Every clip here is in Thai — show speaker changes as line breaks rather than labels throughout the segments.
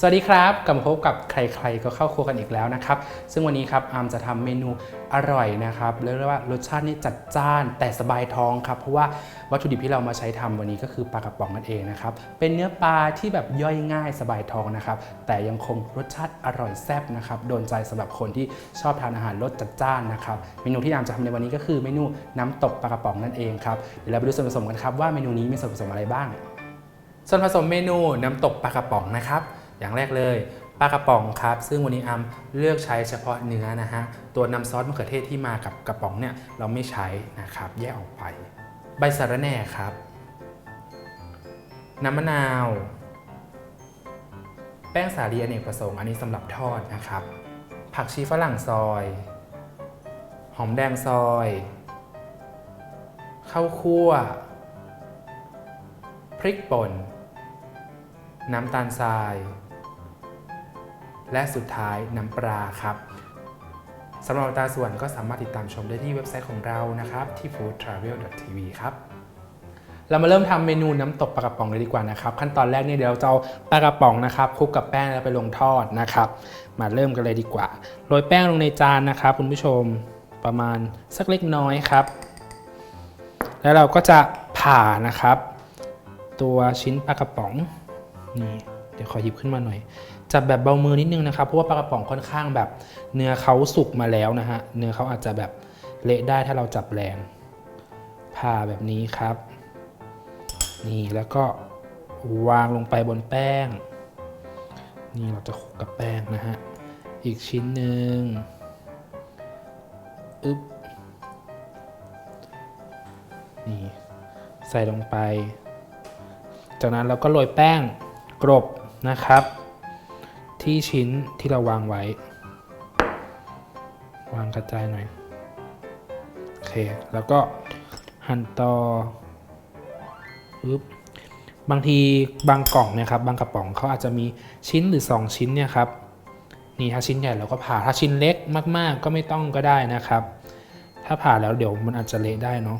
สวัสดีครับกลับมาพบกับใครๆ ก็เข้าครัวกันอีกแล้วนะครับ ซึ่งวันนี้ครับอาร์มจะทำเมนูอร่อยนะครับเรียกได้ว่ารสชาตินี่จัดจ้านแต่สบายท้องครับเพราะว่าวัตถุดิบที่เรามาใช้ทำวันนี้ก็คือปลากระป๋องนั่นเองนะครับเป็นเนื้อปลาที่แบบย่อยง่ายสบายท้องนะครับแต่ยังคงรสชาติอร่อยแซ่บนะครับโดนใจสำหรับคนที่ชอบทานอาหารรสจัดจ้านนะครับเมนูที่อาร์มจะทำในวันนี้ก็คือเมนูน้ำตกปลากระป๋องนั่นเองครับเดี๋ยวเราไปดูส่วนผสมกันครับว่าเมนูนี้มีส่วนผสมอะไรบ้าง ส่วนผสมเมนูน้ำตกปลากระป๋องนะครับ อย่างแรกเลยปลากระป๋องครับ ซึ่งวันนี้อัมเลือกใช้เฉพาะเนื้อนะฮะ ตัวน้ำซอสมะเขือเทศที่มากับกระป๋องเนี่ยเราไม่ใช้นะครับ แยกออกไป ใบสะระแหน่ครับ น้ำมะนาว แป้งสาลีอเนกประสงค์อันนี้สำหรับทอดนะครับ ผักชีฝรั่งซอย หอมแดงซอยข้าวคั่ว พริกป่น น้ำตาลทราย และสุดท้ายน้ำปลาครับสำหรับตาส่วนก็สามารถติดตามชมได้ที่เว็บไซต์ของเรานะครับ ที่ foodtravel.tv ครับเรามาเริ่มทำเมนูน้ำตกปลากระป๋องเลยดีกว่านะครับ ขั้นตอนแรกเนี่ยเดี๋ยวเราจะเอาปลากระป๋องนะครับคลุกกับแป้งแล้วไปลงทอดนะครับ มาเริ่มกันเลยดีกว่าโรยแป้งลงในจานนะครับ คุณผู้ชมประมาณสักเล็กน้อยครับ แล้วเราก็จะผ่านะครับ ตัวชิ้นปลากระป๋องนี่เดี๋ยวขอหยิบขึ้นมาหน่อย จับแบบเบามือนิดนึงนะครับ เพราะว่าปลากระป๋องค่อนข้างแบบ เนื้อเขาสุกมาแล้วนะฮะ เนื้อเขาอาจจะแบบเละได้ถ้าเราจับแรง ผ่าแบบนี้ครับ นี่แล้วก็วางลงไปบนแป้ง นี่เราจะคลุกกับแป้งนะฮะ อีกชิ้นหนึ่งอึ๊บ นี่ใส่ลงไป จากนั้นเราก็โรยแป้งกรบนะครับ ที่ชิ้นที่เราวางไว้ วางกระจายหน่อย โอเค แล้วก็หั่นต่อปึ๊บบางทีบางกล่องเนะครับ บางกระป๋องเขาอาจจะมีชิ้นหรือ 2 ชิ้นเนี่ยครับนี่ถ้าชิ้นใหญ่เราก็ผ่าถ้าชิ้นเล็กมาก ๆ ก็ไม่ต้องก็ได้นะครับ ถ้าผ่าแล้วเดี๋ยวมันอาจจะเละได้เนาะ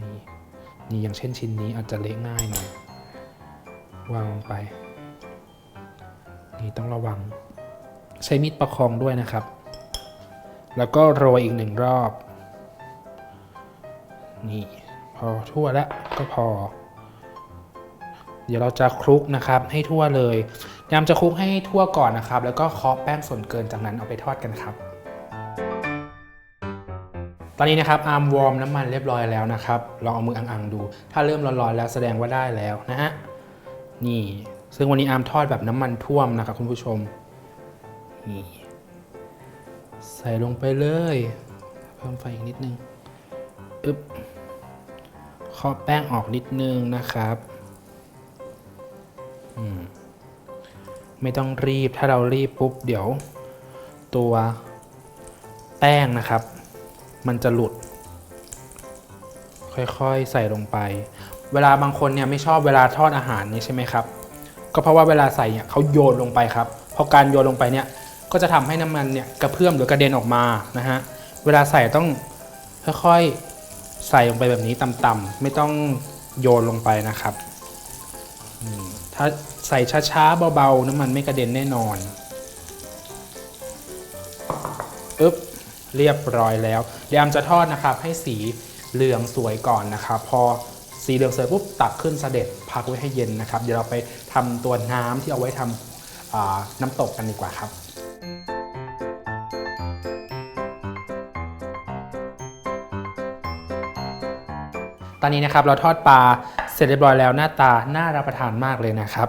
นี่นี่อย่างเช่นชิ้นนี้อาจจะเละง่ายหน่อยวางลงไป นี่ต้องระวัง ใช้มีดประคองด้วยนะครับ แล้วก็โรยอีกหนึ่งรอบ นี่พอทั่วแล้วก็พอ เดี๋ยวเราจะคลุกนะครับให้ทั่วเลยยามจะคลุกให้ทั่วก่อนนะครับ แล้วก็เคาะแป้งส่วนเกินจากนั้นเอาไปทอดกันครับ ตอนนี้นะครับอาร์มวอร์มน้ำมันเรียบร้อยแล้วนะครับลองเอามืออังๆดู ถ้าเริ่มร้อนๆแล้วแสดงว่าได้แล้วนะฮะนี่ ซึ่งวันนี้อาร์มทอดแบบน้ำมันท่วมนะครับคุณผู้ชม นี่ใส่ลงไปเลย เพิ่มไฟอีกนิดนึงอึ๊บเคาะแป้งออกนิดนึงนะครับอืมไม่ต้องรีบถ้าเรารีบปุ๊บเดี๋ยว ตัวแป้งนะครับ มันจะหลุด ค่อยๆใส่ลงไป เวลาบางคนเนี่ยไม่ชอบเวลาทอดอาหารนี่ใช่ไหมครับ ก็เพราะว่าเวลาใส่เนี่ยเขาโยนลงไปครับพอการโยนลงไปเนี่ยก็จะทำให้น้ำมันเนี่ยกระเพื่อมหรือกระเด็นออกมานะฮะเวลาใส่ต้องค่อยๆใส่ลงไปแบบนี้ต่ำๆไม่ต้องโยนลงไปนะครับถ้าใส่ช้าๆเบาๆน้ำมันไม่กระเด็นแน่นอนอึ๊บเรียบร้อยแล้วเดี๋ยวอามจะทอดนะครับ ให้สีเหลืองสวยก่อนนะครับ พอ สีเหลืองเสวยปุ๊บตักขึ้นเสด็จพักไว้ให้เย็นนะครับ เดี๋ยวเราไปทำตัวน้ำที่เอาไว้ทำอ่าน้ำตกกันดีกว่าครับตอนนี้นะครับเราทอดปลาเสร็จเรียบร้อยแล้วหน้าตาน่ารับประทานมากเลยนะครับ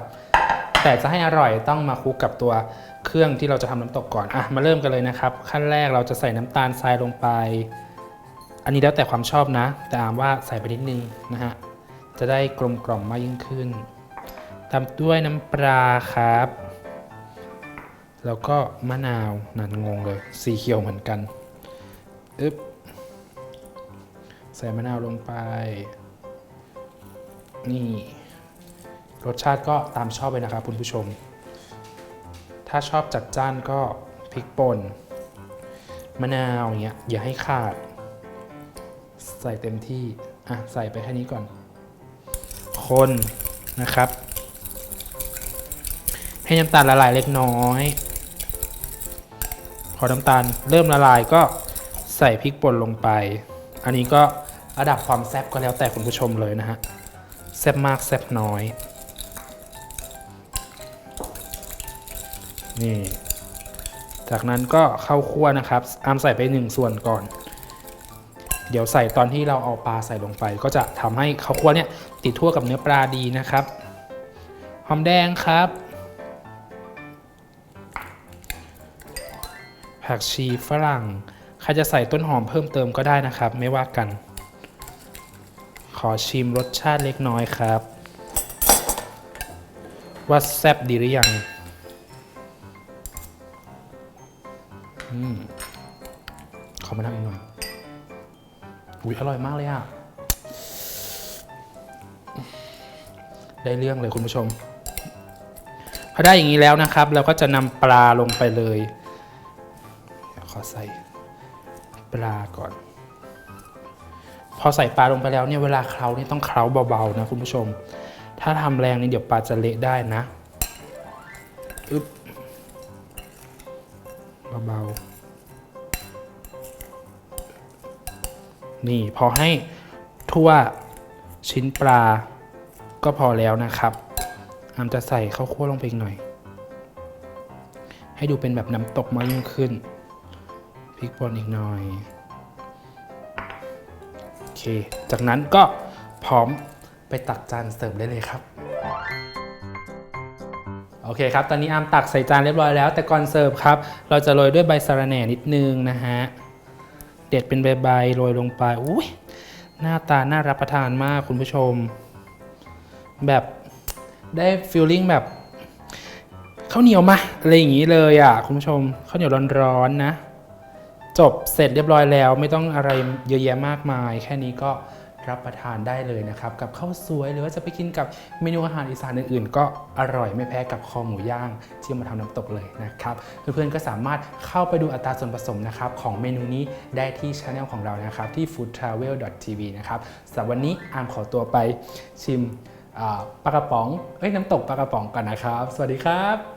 แต่จะให้อร่อยต้องมาคลุกกับตัวเครื่องที่เราจะทำน้ำตกก่อนอะมาเริ่มกันเลยนะครับ ขั้นแรกเราจะใส่น้ำตาลทรายลงไป อันนี้แล้วแต่ความชอบนะ แต่อามว่าใส่ไปนิดนึงนะฮะ จะได้กลมกล่อมมากยิ่งขึ้น ตามด้วยน้ำปลาครับ แล้วก็มะนาวนันงงเลย สีเขียวเหมือนกันอึ๊บ ใส่มะนาวลงไป นี่ รสชาติก็ตามชอบเลยนะครับคุณผู้ชม ถ้าชอบจัดจ้านก็พริกป่นมะนาวอย่างเงี้ยอย่าให้ขาด ใส่เต็มที่ อะ ใส่ไปแค่นี้ก่อน คนนะครับ ให้น้ำตาลละลายเล็กน้อย พอน้ำตาลเริ่มละลายก็ใส่พริกป่นลงไป อันนี้ก็ระดับความแซ่บก็แล้วแต่คุณผู้ชมเลยนะฮะ แซ่บมากแซ่บน้อย นี่ จากนั้นก็เข้าคั่วนะครับอามใส่ไปหนึ่งส่วนก่อน เดี๋ยวใส่ตอนที่เราเอาปลาใส่ลงไป ก็จะทำให้ข้าวคั่วเนี่ยติดทั่วกับเนื้อปลาดีนะครับหอมแดงครับ ผักชีฝรั่งใครจะใส่ต้นหอมเพิ่มเติมก็ได้นะครับ ไม่ว่ากัน ขอชิมรสชาติเล็กน้อยครับ ว่าแซ่บดีหรือยังอืมขอมาทำอีกหน่อย อุ้ยอร่อยมากเลยอะได้เรื่องเลยคุณผู้ชม พอได้อย่างนี้แล้วนะครับ เราก็จะนำปลาลงไปเลยขอใส่ปลาก่อน พอใส่ปลาลงไปแล้วเนี่ยเวลาเคล้านี่ต้องเคล้าเบาๆนะคุณผู้ชม ถ้าทำแรงนี่เดี๋ยวปลาจะเละได้นะ นี่พอให้ทั่วชิ้นปลาก็พอแล้วนะครับอามจะใส่ข้าวคั่วลงไปอีกหน่อย ให้ดูเป็นแบบน้ำตกมากยิ่งขึ้นพริกป่นอีกหน่อยโอเค จากนั้นก็พร้อมไปตักจานเสิร์ฟได้เลยครับโอเคครับ ตอนนี้อามตักใส่จานเรียบร้อยแล้ว แต่ก่อนเสิร์ฟครับ เราจะโรยด้วยใบสะระแหน่นิดนึงนะฮะ เด็ดเป็นใบๆโรยลงไปอุ้ยหน้าตาน่ารับประทานมากคุณผู้ชม แบบได้ฟีลลิ่งแบบข้าวเหนียวมาอะไรอย่างนี้เลยอะคุณผู้ชมข้าวเหนียวร้อนๆนะ จบเสร็จเรียบร้อยแล้ว ไม่ต้องอะไรเยอะแยะมากมาย แค่นี้ก็ รับประทานได้เลยนะครับ กับข้าวสวยหรือว่าจะไปกินกับเมนูอาหารอีสานอื่นๆ ก็อร่อยไม่แพ้กับคอหมูย่างที่มาทำน้ำตกเลยนะครับเพื่อนๆก็สามารถเข้าไปดูอัตราส่วนผสมนะครับของเมนูนี้ได้ที่ช anel ของเรานะครับที่ foodtravel.tv นะครับสำหรับวันนี้อามขอตัวไปชิมปลากระป๋องเอ้ยน้ำตกปลากระป๋องกันนะครับ สวัสดีครับ